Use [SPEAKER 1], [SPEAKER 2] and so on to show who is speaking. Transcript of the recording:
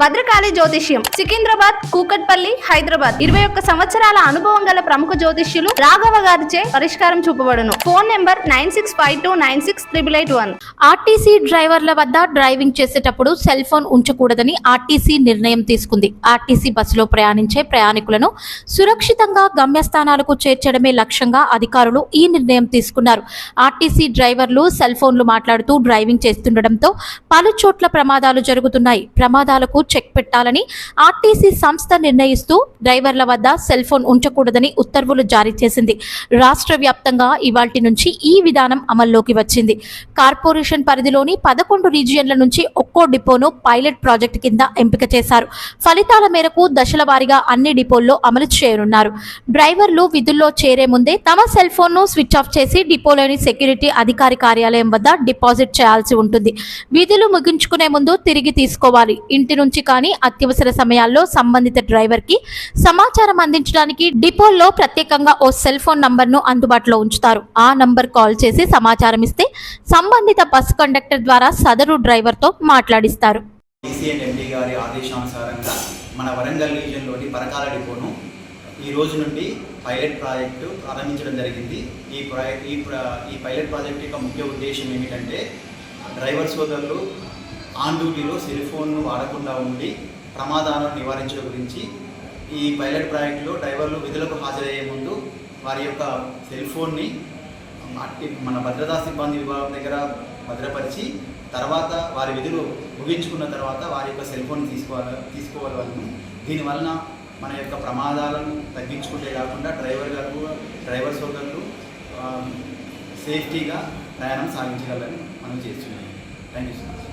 [SPEAKER 1] భద్రకాళి జ్యోతిష్యం సికింద్రాబాద్ కూకట్పల్లి హైదరాబాద్. ఇరవై ఒక్క సంవత్సరాల అనుభవం గల ప్రముఖ జ్యోతిష్యులు రాఘవ గారిచే పరిష్కారం చూపబడును. Phone number nine six five two nine six triple eight one.
[SPEAKER 2] RTC డ్రైవర్ల వద్ద డ్రైవింగ్ చేసేటప్పుడు సెల్ ఫోన్ ఉంచకూడదని ఆర్టీసీ నిర్ణయం తీసుకుంది. ఆర్టీసీ బస్సులో ప్రయాణించే ప్రయాణికులను సురక్షితంగా గమ్యస్థానాలకు చేర్చడమే లక్ష్యంగా అధికారులు ఈ నిర్ణయం తీసుకున్నారు. ఆర్టీసీ డ్రైవర్లు సెల్ ఫోన్లు మాట్లాడుతూ డ్రైవింగ్ చేస్తుండటంతో పలు చోట్ల ప్రమాదాలు జరుగుతున్నాయి. ప్రమాదాలకు చెక్ పెట్టాలని ఆర్టీసీ సంస్థ నిర్ణయిస్తూ డ్రైవర్ల వద్ద సెల్ ఫోన్ ఉంచకూడదని ఉత్తర్వులు జారీ చేసింది. రాష్ట్ర వ్యాప్తంగా ఇవాటి నుంచి ఈ విధానం అమల్లోకి వచ్చింది. కార్పొరేషన్ పరిధిలోని పదకొండు రీజియన్ల నుంచి ఒక్కో డిపోను పైలట్ ప్రాజెక్ట్ కింద ఎంపిక చేశారు. ఫలితాల మేరకు దశల వారీగా అన్ని డిపోల్లో అమలు చేయనున్నారు. డ్రైవర్లు విధుల్లో చేరే ముందే తమ సెల్ ఫోన్ను స్విచ్ ఆఫ్ చేసి డిపోలోని సెక్యూరిటీ అధికారి కార్యాలయం వద్ద డిపాజిట్ చేయాల్సి ఉంటుంది. విధులు ముగించుకునే ముందు తిరిగి తీసుకోవాలి. ఇంటి నుంచి కానీ అత్యవసర సమయాల్లో సంబంధిత డ్రైవర్కి సమాచారం అందించడానికి డిపోల్లో ప్రత్యేకంగా ఓ సెల్ ఫోన్ నంబర్ను అందుబాటులో ఉంచుతారు. ఆ నంబర్ కాల్ చేసి సమాచారం ఇస్తే సంబంధిత బస్ కండక్టర్ ద్వారా సదరు డ్రైవర్తో మాట్లాడిస్తారు
[SPEAKER 3] గారి ఆదేశానుసారంగా మన వరంగల్ రీజియన్లోని పరకాల డిపోను ఈ రోజు నుండి పైలట్ ప్రాజెక్టు ప్రారంభించడం జరిగింది. ఈ ప్రాజెక్ట్ ఈ ప్ర- ఈ పైలట్ ప్రాజెక్ట్ యొక్క ముఖ్య ఉద్దేశం ఏమిటంటే డ్రైవర్ సోదరులు ఆన్ డ్యూటీలో సెల్ ఫోన్ను వాడకుండా ఉండి ప్రమాదాలను నివారించడం గురించి ఈ పైలట్ ప్రాజెక్టులో డ్రైవర్లు విధులకు హాజరయ్యే ముందు వారి యొక్క సెల్ ఫోన్ని అట్టి- మన భద్రతా సిబ్బంది విభాగం దగ్గర భద్రపరిచి తర్వాత వారి విధులు ముగించుకున్న తర్వాత వారి యొక్క సెల్ ఫోన్ తీసుకోవాలి తీసుకోవాలి దీనివలన మన యొక్క ప్రమాదాలను తగ్గించుకుంటే కాకుండా డ్రైవర్ గారు డ్రైవర్ సోదరులు సేఫ్టీగా ప్రయాణం సాగించగలని మనం చేస్తున్నాం. Thank you so much